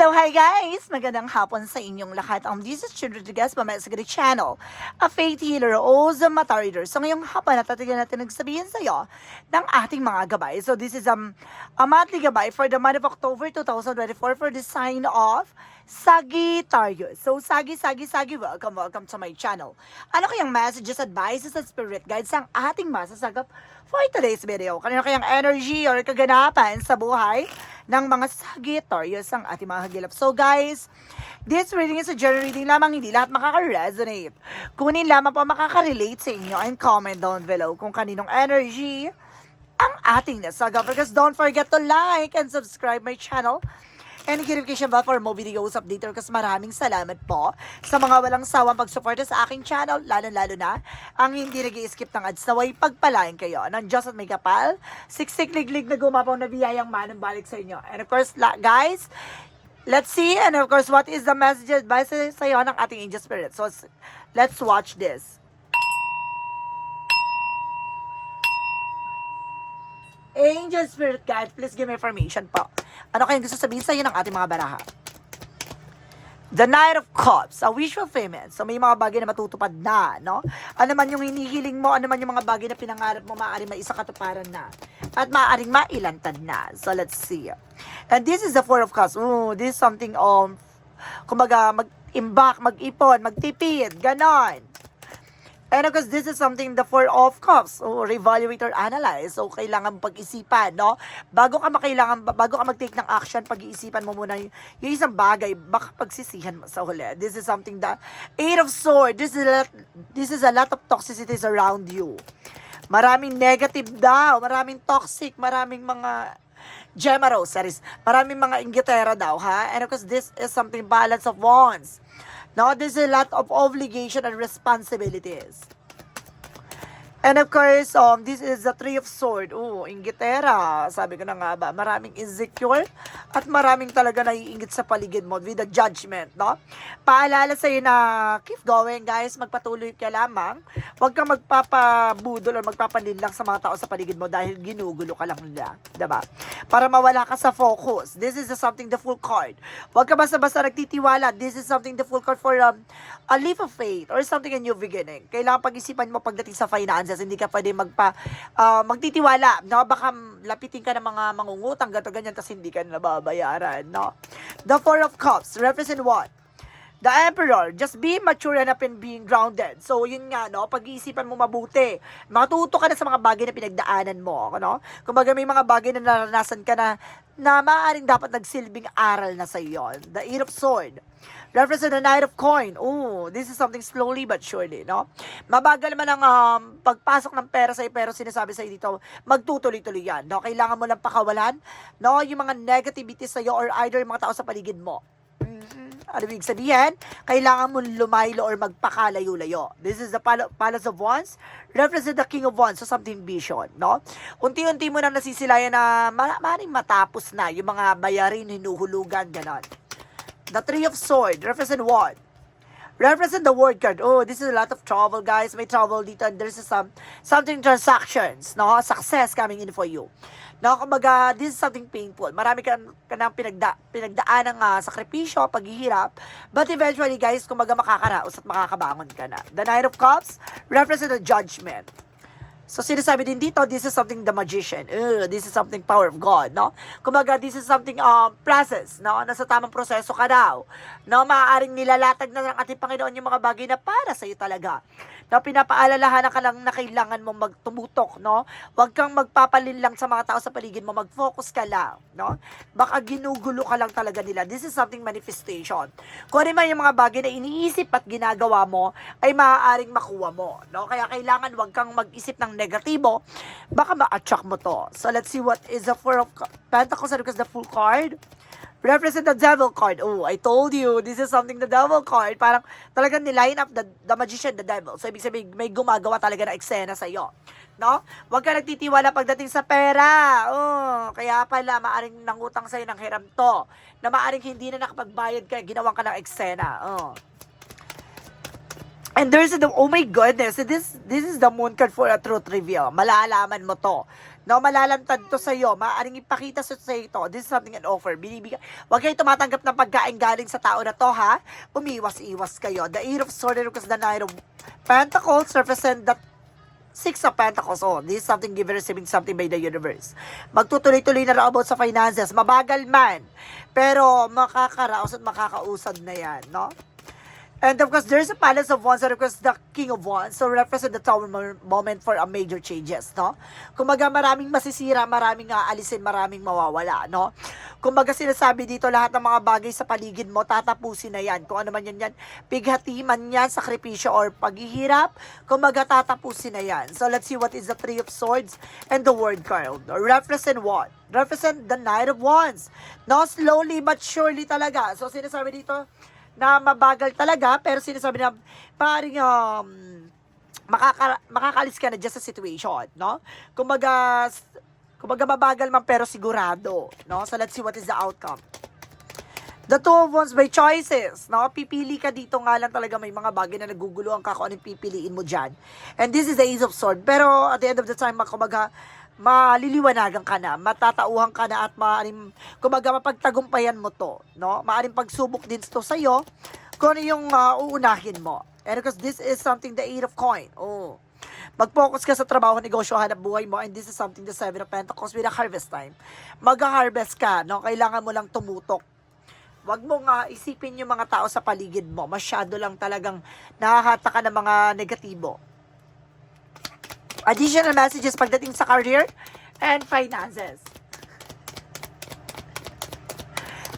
Hello, hi guys! Magandang hapon sa inyong lahat. Um, this is Children Rodriguez sa Grid Channel, a faith healer o the mata reader. So ngayong hapon, natatigan natin nagsabihin sa iyo ng ating mga gabay. So this is um, a monthly gabay for the month of October 2024 for the sign of Sagittarius. So Sagi, Sagi, Sagi, welcome, welcome to my channel. Ano kayang messages, advices, at spirit guides ang ating masasagap for today's video? Kanino kayang energy or kaganapan sa buhay ng mga Sagittarius ang ating mga hagilap. So guys, this reading is a general reading lamang, hindi lahat makaka-resonate. Kunin lamang po makaka-relate sa inyo and comment down below kung kaninong energy ang ating nasaga. Because don't forget to like and subscribe my channel and notification bell for more videos updater kasi maraming salamat po sa mga walang sawang pagsuporta sa aking channel, lalo-lalo na ang hindi nag skip ng ads naway pagpalain kayo ng Diyos at may kapal, siksik liglig na gumapaw na biyayang manang balik sa inyo. And of course, guys, let's see and of course, what is the message advice sa iyo ng ating angel spirit. So, let's watch this. Angel Spirit Guide, please give me information po. Ano kayong gusto sabihin sa iyo ng ating mga baraha? The Knight of Cups, a wish fulfillment. So may mga bagay na matutupad na, no? Ano man yung hinihiling mo, ano man yung mga bagay na pinangarap mo, maaaring maisa katuparan na. At maaaring mailantad na. So let's see. And this is the Four of Cups. Ooh, this is something um, kumbaga, mag-imbak, mag-ipon, magtipid, ganon. And of course, this is something the four of cups. O, reevaluate or analyze. So, kailangan pag-isipan, no? Bago ka makailangan, bago ka mag-take ng action, pag-iisipan mo muna yung, yung isang bagay, baka pagsisihan mo sa huli. This is something that, eight of sword, this is a lot, this is a lot of toxicities around you. Maraming negative daw, maraming toxic, maraming mga Gemma Rose, series. Maraming mga inggitera daw, ha? And of course, this is something balance of wands. Now, there's a lot of obligation and responsibilities. And of course, um, this is the Three of Sword. Oh, inggitera. Sabi ko na nga ba, maraming insecure at maraming talaga naiingit sa paligid mo with the judgment, no? Paalala sa'yo na keep going, guys. Magpatuloy ka lamang. Huwag kang magpapabudol o magpapaninlang sa mga tao sa paligid mo dahil ginugulo ka lang nila. Diba? Para mawala ka sa focus. This is something the full card. Huwag ka basta-basta nagtitiwala. This is something the full card for um, a leap of faith or something a new beginning. Kailangan pag-isipan mo pagdating sa finances. Hindi ka pwede magpa, ah, magtitiwala. No? Baka lapitin ka ng mga mangungutang, gato ganyan, tapos hindi ka nababayaran. No? The Four of Cups represent what? The Emperor, just be mature enough in being grounded. So, yun nga, no? Pag-iisipan mo mabuti. Matuto ka na sa mga bagay na pinagdaanan mo, no? Kumbaga, may mga bagay na naranasan ka na na maaaring dapat nagsilbing aral na sa iyo. The Eight of Sword. Represent the Knight of Coin. Ooh, this is something slowly but surely, no? Mabagal man ang um, pagpasok ng pera sa'yo, pero sinasabi sa'yo dito, magtutuloy-tuloy yan, no? Kailangan mo lang pakawalan, no? Yung mga negativity sa'yo or either yung mga tao sa paligid mo. Ano ibig sabihin? Kailangan mo lumaylo or magpakalayo-layo. This is the Pal- Palace of Wands. Represent the King of Wands. So, something vision, no? Unti-unti mo nang nasisilayan na ma- maaaring matapos na yung mga bayarin, hinuhulugan, ganon. The Three of Sword. Represent what? Represent the word card. Oh, this is a lot of trouble, guys. May trouble dito. And there's some something transactions, no? Success coming in for you. No, kumbaga, this is something painful. Marami ka, ka nang pinagda, pinagdaan ng uh, sakripisyo, paghihirap. But eventually, guys, kumbaga makakaraos at makakabangon ka na. The Knight of Cups represent the judgment. So, sinasabi din dito, this is something the magician. Ugh, this is something power of God, no? Kumbaga, this is something um, process, no? Nasa tamang proseso ka daw. No? Maaaring nilalatag na ng ating Panginoon yung mga bagay na para sa'yo talaga. Na pinapaalalahanan ka lang na kailangan mo magtumutok, no? Huwag kang magpapalin lang sa mga tao sa paligid mo. Mag-focus ka lang, no? Baka ginugulo ka lang talaga nila. This is something manifestation. Kung ano man yung mga bagay na iniisip at ginagawa mo, ay maaaring makuha mo, no? Kaya kailangan huwag kang mag-isip ng negatibo, baka ma-attract mo to. So, let's see what is the Four of Pentacles and because the full card. Represent the devil card. Oh, I told you, this is something the devil card. Parang talagang niline up the, the magician, the devil. So, ibig sabihin, may gumagawa talaga ng eksena sa iyo. No? Huwag ka nagtitiwala pagdating sa pera. Oh, kaya pala, maaring nangutang sa'yo ng hiram to. Na maaring hindi na nakapagbayad ka, ginawang ka ng eksena. Oh. And there's the, oh my goodness, this, this is the moon card for a truth reveal. Malalaman mo to. No, malalantad to sa iyo. Maaaring ipakita sa sa ito. This is something an offer. Binibigay. Huwag kayo tumatanggap ng pagkain galing sa tao na to, ha? Umiwas-iwas kayo. The Eight of Swords represents the Knight of Pentacles represent the Six of Pentacles. Oh, this is something given, receiving something by the universe. Magtutuloy-tuloy na raw about sa finances. Mabagal man. Pero makakaraos at makakausad na yan, no? And of course, there's a Palace of Wands that requires the King of Wands. So, represent the tower mo- moment for a major changes, no? Kumbaga, maraming masisira, maraming aalisin, maraming mawawala, no? Kumbaga, sinasabi dito lahat ng mga bagay sa paligid mo, tatapusin na yan. Kung ano man yan yan, pighati man yan, sakripisyo or paghihirap, kumbaga, tatapusin na yan. So, let's see what is the Three of Swords and the Word card. Represent what? Represent the Knight of Wands. No, slowly but surely talaga. So, sinasabi dito, na mabagal talaga, pero sinasabi na paring um, makaka, makakalis ka na dyan sa situation, no? Kumbaga, kumbaga mabagal man pero sigurado, no? So let's see what is the outcome. The two of wands by choices, no? Pipili ka dito nga lang talaga may mga bagay na naguguluhan ka kung anong pipiliin mo dyan. And this is the ace of sword. Pero at the end of the time, kumbaga, maliliwanagan ka na, matatauhan ka na at maaring, kumbaga mapagtagumpayan mo to, no? Maaring pagsubok din to sa'yo kung ano yung ah, uunahin mo. And because this is something the eight of coin. Oh. Mag-focus ka sa trabaho, negosyo, hanap buhay mo, and this is something the seven of pentacles with a harvest time. Mag-harvest ka, no? Kailangan mo lang tumutok. Huwag mo nga isipin yung mga tao sa paligid mo. Masyado lang talagang nakahata ka ng mga negatibo. Additional messages pagdating sa career and finances.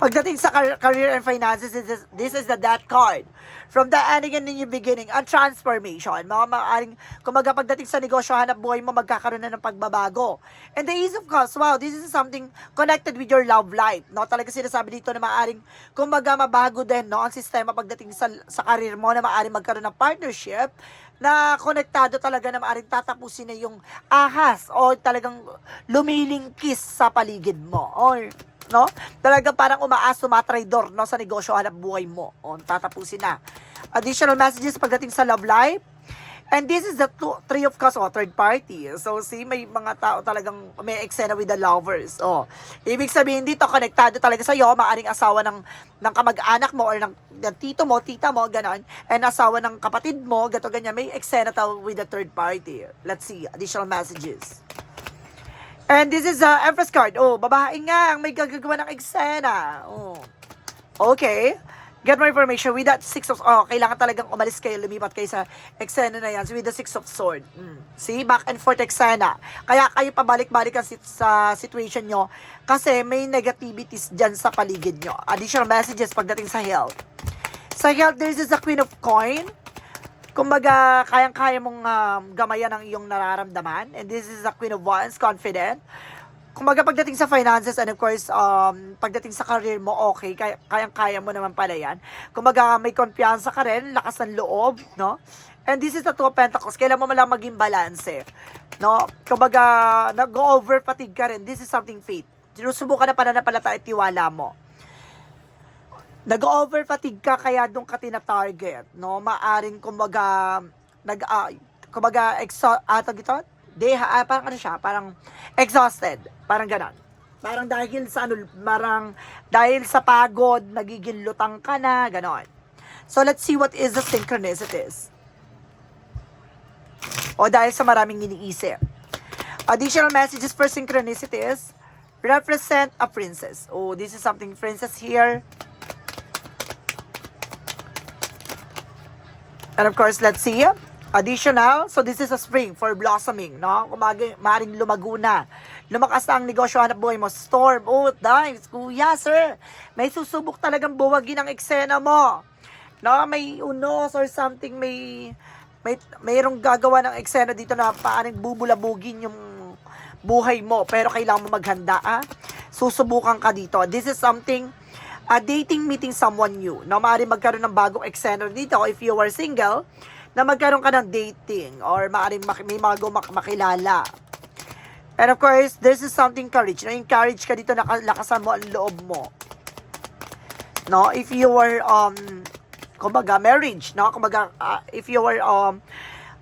Pagdating sa car- career and finances, this is, this is the death card. From the ending and new beginning, a transformation. Mga maaaring, kumaga pagdating sa negosyo, hanap buhay mo, magkakaroon na ng pagbabago. And the ease of course, wow, this is something connected with your love life. No? Talaga sinasabi dito na maaaring, kumaga mabago din, no? Ang sistema pagdating sa, sa career mo, na maaaring magkaroon ng partnership, na konektado talaga na maaaring tatapusin na yung ahas o talagang lumilingkis sa paligid mo. Or, no? Talagang parang umaas, tumatraydor, no? Sa negosyo, hanap buhay mo. O, tatapusin na. Additional messages pagdating sa love life. And this is the two, three of cups, o, third party. So, see, may mga tao talagang may eksena with the lovers. O, ibig sabihin dito, konektado talaga sa'yo, maaring asawa ng, ng kamag-anak mo or ng, ng tito mo, tita mo, ganon. And asawa ng kapatid mo, gato ganyan. May eksena tao with the third party. Let's see, additional messages. And this is the Empress card. Oh, babae nga ang may gagagawa ng eksena. Oh. Okay. Get more information with that six of... Oh, kailangan talagang umalis kayo, lumipat kayo sa eksena na yan. So, with the six of sword. Mm. See? Back and forth eksena. Kaya kayo pabalik-balik sit- sa situation nyo kasi may negativities dyan sa paligid nyo. Additional messages pagdating sa health. Sa health, this is the Queen of Coin kumbaga, kayang-kaya mong um, gamayan ang iyong nararamdaman. And this is a Queen of Wands, confident. Kumbaga, pagdating sa finances and of course, um, pagdating sa career mo, okay, kaya, kayang-kaya mo naman pala yan. Kumbaga, may konfiansa ka rin, lakas ng loob, no? And this is the Two of Pentacles. Kailan mo malang maging balance, no? Kumbaga, nag-over fatigue ka rin. This is something faith. Sinusubukan na pananampalata at tiwala mo nag-over fatigue ka kaya doon ka tina-target, no? Maaring kumbaga nag uh, kumbaga exo atag ito, deha ah, parang ano siya, parang exhausted, parang ganon. Parang dahil sa ano, parang dahil sa pagod, nagiging lutang ka na, ganon. So let's see what is the synchronicities. O dahil sa maraming iniisip. Additional messages for synchronicities represent a princess. Oh, this is something princess here. And of course, let's see. Additional, so this is a spring for blossoming, no? Kumagi, maring lumago na. Lumakas na ang negosyo, hanap buhay mo. Storm, oh, dimes, kuya, sir. May susubok talagang buwagin ang eksena mo. No, may unos or something, may may mayroong gagawa ng eksena dito na paanong bubulabugin yung buhay mo. Pero kailangan mo maghanda, ah. Susubukan ka dito. This is something a dating meeting someone new. Na maaari magkaroon ng bagong eksena dito if you are single, na magkaroon ka ng dating or maaari mak- may mga mak- makilala. And of course, this is something courage. Na-encourage ka dito, nakalakasan mo ang loob mo. No, if you were, um, kumbaga, marriage, no? Kumbaga, uh, if you were, um,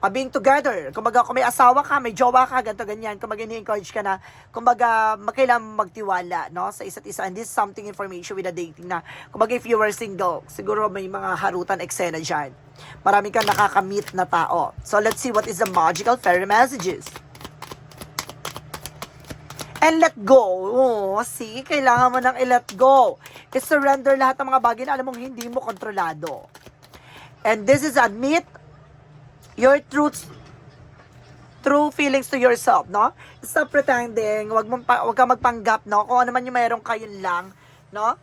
uh, being together. Kumbaga, kung may asawa ka, may jowa ka, ganito, ganyan. Kumbaga, ini-encourage ka na, kumbaga, magkailangan magtiwala, no, sa isa't isa. And this is something information with the dating na, kumbaga, if you were single, siguro may mga harutan eksena dyan. Marami kang nakakamit na tao. So, let's see what is the magical fairy messages. And let go. Oh, see, kailangan mo nang i-let go. I-surrender lahat ng mga bagay na alam mong hindi mo kontrolado. And this is admit your truths true feelings to yourself, no? Stop pretending, wag mong wag ka magpanggap, no? Kung ano man yung mayroon kayong lang, no?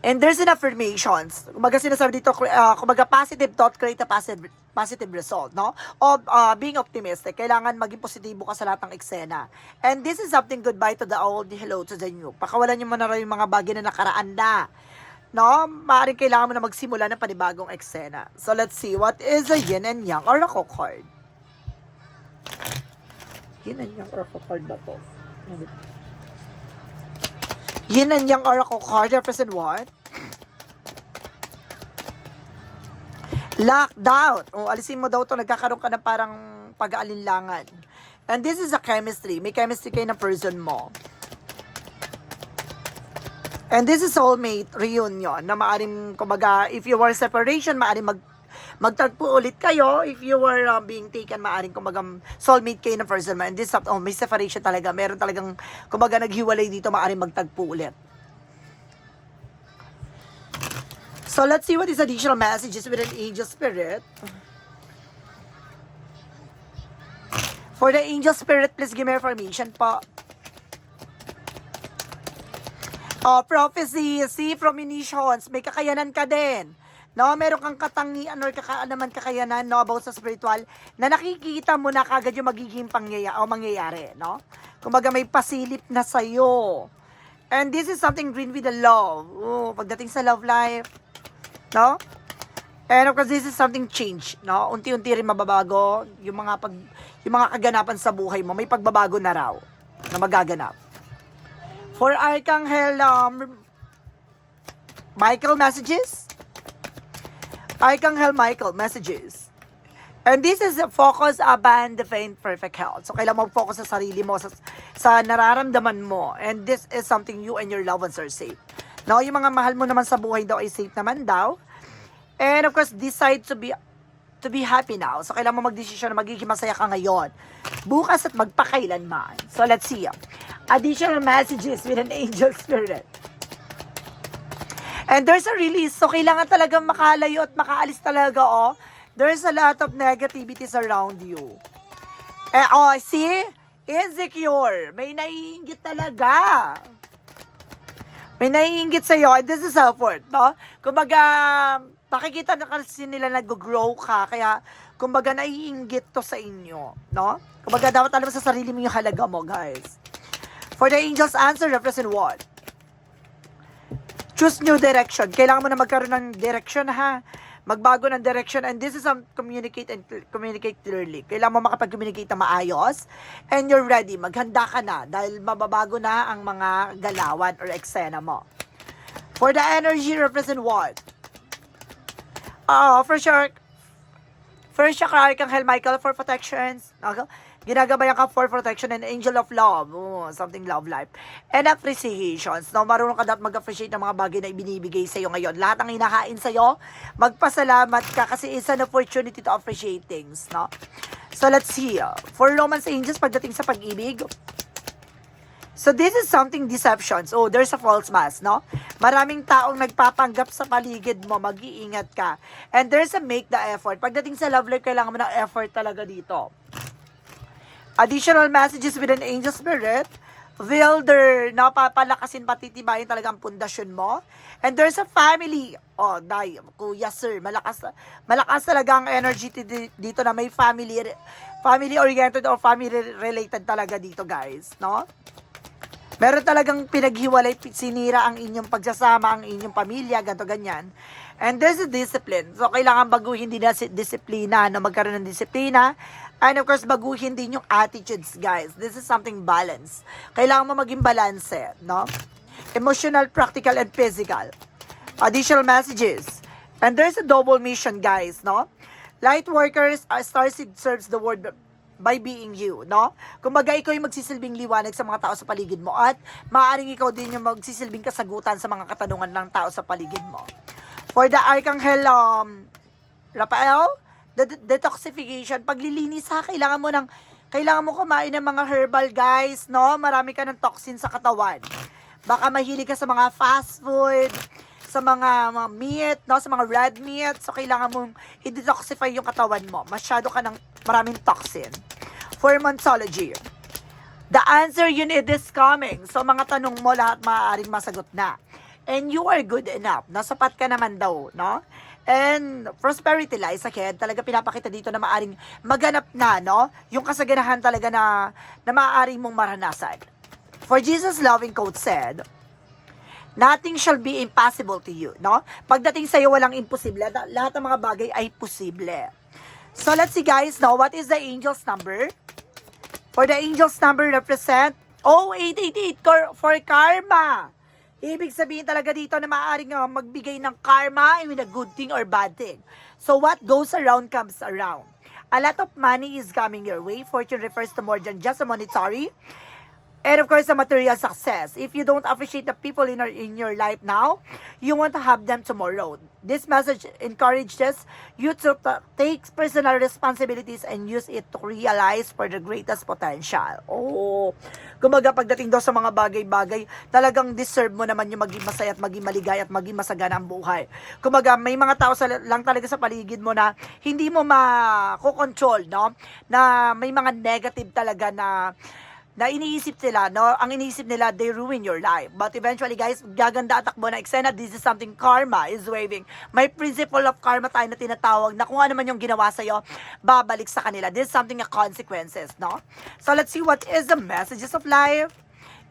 And there's an affirmations. Kumbaga sinasabi dito, uh, kumbaga positive thought create a positive, positive result, no? O uh, being optimistic, kailangan maging positibo ka sa lahat ng eksena. And this is something goodbye to the old, hello to the new. Pakawalan niyo muna rin yung mga bagay na nakaraan na. No? Maaaring kailangan mo na magsimula ng panibagong eksena. So let's see, what is a yin and yang oracle card? Yin and yang oracle card ba to? Yin and Yang Oracle card represent what? Lockdown. O, alisin mo daw to Nagkakaroon ka ng parang pag-aalinlangan. And this is a chemistry. May chemistry kayo ng person mo. And this is soulmate reunion na maaring, kumbaga, if you were separation, maaring mag magtagpo ulit kayo. If you were uh, being taken, maaring, kumbaga, soulmate kayo ng person mo. And this, oh, may separation talaga. Meron talagang, kumbaga, naghiwalay dito, maaring magtagpo ulit. So, let's see what is additional messages with an angel spirit. For the angel spirit, please give me information po. Oh, prophecy, see premonitions, may kakayanan ka din. No, meron kang katangian or kaka naman kakayanan no about sa spiritual na nakikita mo na kagad yung magiging pangyayari o mangyayari, no? Kumbaga may pasilip na sa And this is something green with the love. Oh, pagdating sa love life, no? And of course, this is something change, no? Unti-unti rin mababago yung mga pag yung mga kaganapan sa buhay mo, may pagbabago na raw na magaganap. For Archangel um, Michael messages, Archangel Michael messages. And this is focus, aband, defend, perfect health. So, kailangan mo focus sa sarili mo, sa, sa nararamdaman mo. And this is something you and your loved ones are safe. No, yung mga mahal mo naman sa buhay daw ay safe naman daw. And of course, decide to be to be happy now. So, kailangan mo magdesisyon na magiging masaya ka ngayon. Bukas at magpakailanman. So, let's see. Additional messages with an angel spirit. And there's a release. So, kailangan talagang makalayo at makaalis talaga, oh. There's a lot of negativities around you. Eh, oh, see? Insecure. May naiingit talaga. May naiingit sa'yo. And this is effort, no? Kumbaga, pakikita na kasi nila nag-grow ka. Kaya, kumbaga, naiingit to sa inyo, no? Kumbaga, dapat alam sa sarili mo yung halaga mo, guys. For the angel's answer, represent what? choose new direction. Kailangan mo na magkaroon ng direction ha. Magbago ng direction and this is um, communicate and communicate clearly. Kailangan mo makapag-communicate na maayos and you're ready. Maghanda ka na dahil mababago na ang mga galawan or eksena mo. For the energy, represent what? Oh, for sure. First chakra, Archangel Michael for protections. Ginagabayan ka for protection and angel of love. Oh, something love life. And appreciations. No, marunong ka dapat mag-appreciate ng mga bagay na ibinibigay sa'yo ngayon. Lahat ng hinahain sa'yo, magpasalamat ka kasi it's an opportunity to appreciate things. No? So, let's see. For romance angels, pagdating sa pag-ibig, So this is something deceptions. Oh, there's a false mask, no? Maraming taong nagpapanggap sa paligid mo, mag-iingat ka. And there's a make the effort. Pagdating sa love life, kailangan mo ng effort talaga dito. Additional messages with an angel spirit. Builder, napapalakasin, patitibayin talaga ang pundasyon mo. And there's a family. Oh, day, kuya sir, malakas, malakas talaga ang energy dito na may family, family oriented or family related talaga dito guys, no? Meron talagang pinaghiwalay, sinira ang inyong pagsasama, ang inyong pamilya, ganto ganyan. And there's a discipline. So, kailangan baguhin din na si disiplina, no? magkaroon ng disiplina. And of course, baguhin din yung attitudes, guys. This is something balance. Kailangan mo maging balance, no? Emotional, practical, and physical. Additional messages. And there's a double mission, guys, no? Light workers, uh, starseed serves the world by being you, no? Kumbaga, ikaw yung magsisilbing liwanag sa mga tao sa paligid mo at maaaring ikaw din yung magsisilbing kasagutan sa mga katanungan ng tao sa paligid mo. For the Archangel um, Raphael, the the- detoxification, paglilinis ha, kailangan mo ng kailangan mo kumain ng mga herbal guys, no? Marami ka ng toxin sa katawan. Baka mahilig ka sa mga fast food, sa mga, mga meat, no? Sa mga red meat. So, kailangan mong i-detoxify yung katawan mo. Masyado ka ng maraming toxin. For Monsology, the answer you need is coming. So, mga tanong mo, lahat maaaring masagot na. And you are good enough. Nasapat ka naman daw, no? And prosperity lies ahead. Talaga pinapakita dito na maaring maganap na, no? Yung kasaganahan talaga na, na maaaring mong maranasan. For Jesus' loving quote said, Nothing shall be impossible to you, no? Pagdating sa iyo walang imposible. La- Lahat ng mga bagay ay posible. So let's see guys, now what is the angel's number? For the angel's number represent, oh, 888 kar- for karma. Ibig sabihin talaga dito na maaaring uh, magbigay ng karma, I mean a good thing or bad thing. So what goes around comes around. A lot of money is coming your way. Fortune refers to more than just a monetary. And of course, the material success. If you don't appreciate the people in your, in your life now, you want to have them tomorrow. This message encourages you to ta- take personal responsibilities and use it to realize for the greatest potential. Oh, kumbaga pagdating daw sa mga bagay-bagay, talagang deserve mo naman yung maging masaya at maging maligaya at maging masagana ang buhay. Kumbaga, may mga tao sa, lang talaga sa paligid mo na hindi mo makokontrol, no? Na may mga negative talaga na na iniisip nila, no? Ang iniisip nila, they ruin your life. But eventually, guys, gaganda at takbo na eksena. This is something karma is waving. May principle of karma tayo na tinatawag na kung ano man yung ginawa sa'yo, babalik sa kanila. This is something na consequences, no? So, let's see what is the messages of life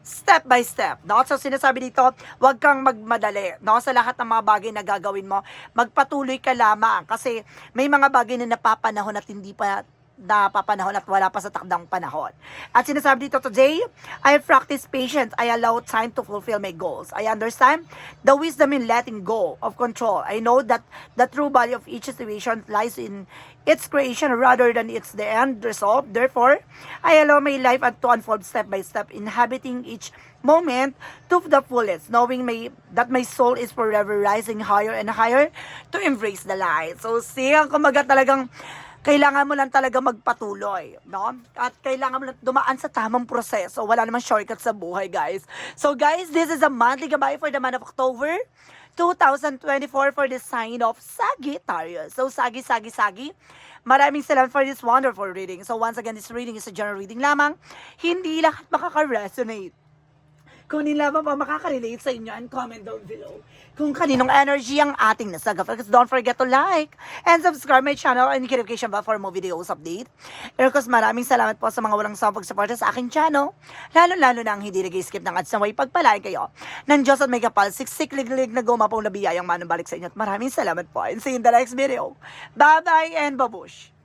step by step, no? So, sinasabi dito, huwag kang magmadali, no? Sa lahat ng mga bagay na gagawin mo, magpatuloy ka lamang kasi may mga bagay na napapanahon at hindi pa napapanahon at wala pa sa takdang panahon. At sinasabi dito today, I practice patience. I allow time to fulfill my goals. I understand the wisdom in letting go of control. I know that the true value of each situation lies in its creation rather than its the end result. Therefore, I allow my life to unfold step by step, inhabiting each moment to the fullest, knowing my, that my soul is forever rising higher and higher to embrace the light. So, see, ang kumaga talagang kailangan mo lang talaga magpatuloy, no? At kailangan mo lang dumaan sa tamang proseso. Wala namang shortcut sa buhay, guys. So, guys, this is a monthly gabay for the month of October 2024 for the sign of Sagittarius. So, Sagi, Sagi, Sagi. Maraming salamat for this wonderful reading. So, once again, this reading is a general reading lamang. Hindi lahat makaka-resonate kung nila ba ba makaka-relate sa inyo and comment down below kung kaninong energy ang ating nasaga. Because don't forget to like and subscribe my channel and notification bell for more videos update. Course, maraming salamat po sa mga walang sawang pagsuporta sa aking channel. Lalo-lalo na ang hindi nag-skip ng ads na way pagpalain kayo. Ng Diyos at may kapal, siksik-lig-lig na gumapong na biyayang manubalik sa inyo. At maraming salamat po. And see you in the next video. Bye-bye and babush!